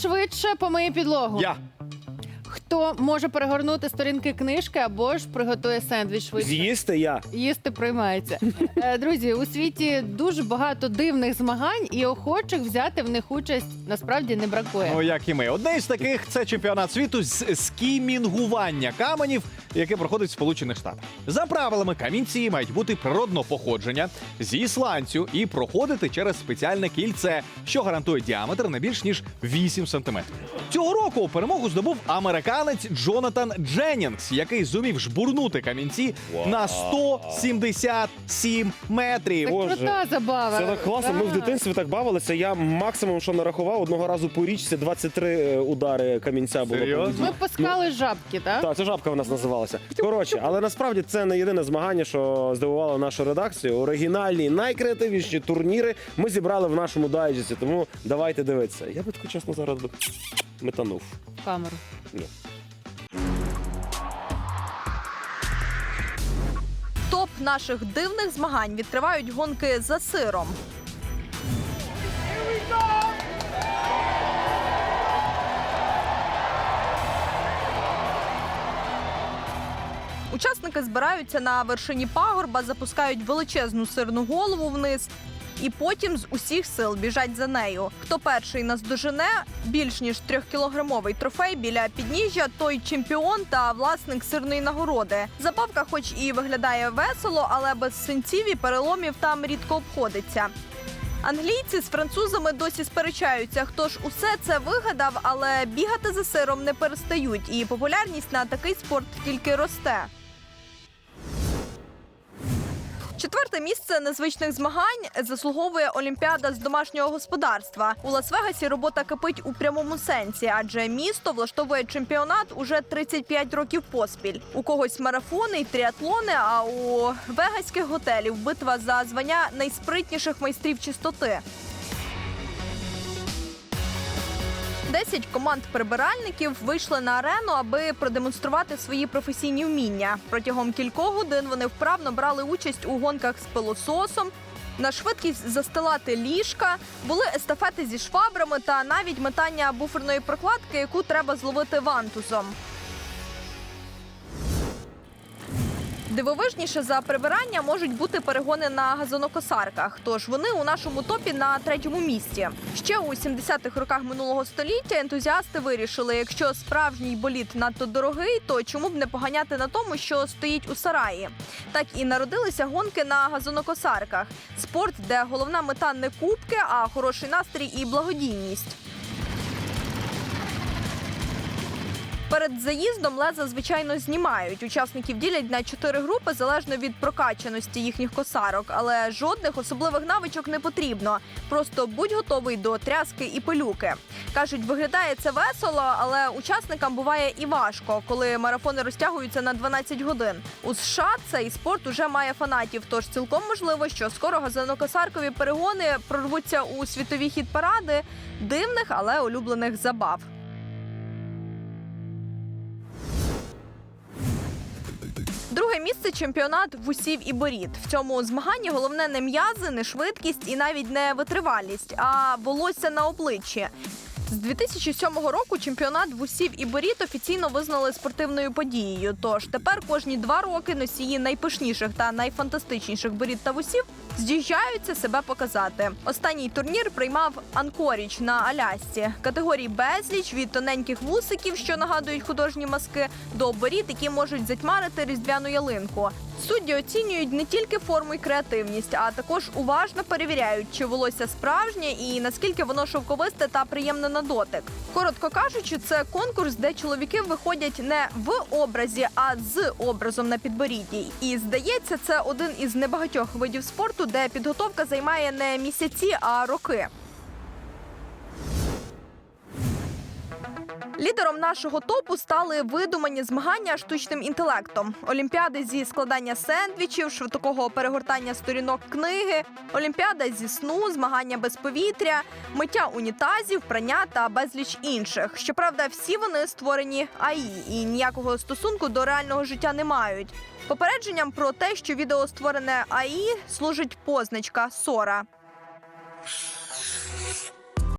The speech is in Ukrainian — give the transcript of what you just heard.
швидше помиє підлогу? Я Хто може перегорнути сторінки книжки або ж приготує сендвіч швидше? З'їсти я. Їсти приймається. Е, Друзі, у світі дуже багато дивних змагань і охочих взяти в них участь насправді не бракує. ну як і ми. Одне із таких це чемпіонат світу з скімінгування каменів, яке проходить в Сполучених Штатах. За правилами, камінці мають бути природного походження зі сланцю і проходити через спеціальне кільце, що гарантує діаметр не більш ніж 8 сантиметрів. Цього року перемогу здобув американець Джонатан Дженнінгс, який зумів жбурнути камінці на 177 метрів. Боже, крута забава. Це так класно. Ми в дитинстві так бавилися. Я максимум, що нарахував, одного разу по річці 23 е, удари камінця було. Серйозно? Ми пускали жабки, так? Так, це жабка в нас називалася. Коротше, але насправді це не єдине змагання, що здивувало нашу редакцію. Оригінальні, найкреативніші турніри ми зібрали в нашому дайджесті, тому давайте дивитися. Я би таку чесно зараз би метанув. Камеру. Ні. Топ наших дивних змагань відкривають гонки за сиром. Учасники збираються на вершині пагорба, запускають величезну сирну голову вниз. І потім з усіх сил біжать за нею. Хто перший наздожене більш ніж трьохкілограмовий трофей біля підніжжя, той чемпіон та власник сирної нагороди. Забавка, хоч і виглядає весело, але без синців і переломів там рідко обходиться. Англійці з французами досі сперечаються, хто ж усе це вигадав, але бігати за сиром не перестають, і популярність на такий спорт тільки росте. Четверте місце незвичних змагань заслуговує Олімпіада з домашнього господарства. У Лас-Вегасі робота кипить у прямому сенсі, адже місто влаштовує чемпіонат уже 35 років поспіль. У когось марафони й тріатлони, а у вегаських готелів битва за звання найспритніших майстрів чистоти. Десять команд прибиральників вийшли на арену, аби продемонструвати свої професійні вміння. Протягом кількох годин вони вправно брали участь у гонках з пилососом. На швидкість застилати ліжка, були естафети зі швабрами та навіть метання буферної прокладки, яку треба зловити вантузом. Дивовижніше за прибирання можуть бути перегони на газонокосарках. Тож вони у нашому топі на третьому місці. Ще у 70-х роках минулого століття ентузіасти вирішили, якщо справжній боліт надто дорогий, то чому б не поганяти на тому, що стоїть у сараї? Так і народилися гонки на газонокосарках. Спорт, де головна мета не кубки, а хороший настрій і благодійність. Перед заїздом леза, звичайно, знімають. Учасників ділять на чотири групи залежно від прокачаності їхніх косарок, але жодних особливих навичок не потрібно. Просто будь готовий до тряски і пилюки. Кажуть, виглядає це весело, але учасникам буває і важко, коли марафони розтягуються на 12 годин. У США цей спорт уже має фанатів, тож цілком можливо, що скоро газонокосаркові перегони прорвуться у світові хіт паради дивних, але улюблених забав. Друге місце чемпіонат вусів і борід. В цьому змаганні головне не м'язи, не швидкість і навіть не витривалість, а волосся на обличчі. З 2007 року чемпіонат вусів і борід офіційно визнали спортивною подією. Тож тепер кожні два роки носії найпишніших та найфантастичніших борід та вусів з'їжджаються себе показати. Останній турнір приймав Анкоріч на Алясці. Категорій безліч від тоненьких вусиків, що нагадують художні маски, до борід, які можуть затьмарити різдвяну ялинку. Судді оцінюють не тільки форму і креативність, а також уважно перевіряють, чи волосся справжнє і наскільки воно шовковисте та приємне на дотик. Коротко кажучи, це конкурс, де чоловіки виходять не в образі, а з образом на підборідді. І здається, це один із небагатьох видів спорту, де підготовка займає не місяці, а роки. Лідером нашого топу стали видумані змагання штучним інтелектом, олімпіади зі складання сендвічів, швидкого перегортання сторінок книги, олімпіада зі сну, змагання без повітря, миття унітазів, прання та безліч інших. Щоправда, всі вони створені АІ і ніякого стосунку до реального життя не мають. Попередженням про те, що відео створене АІ, служить позначка Сора.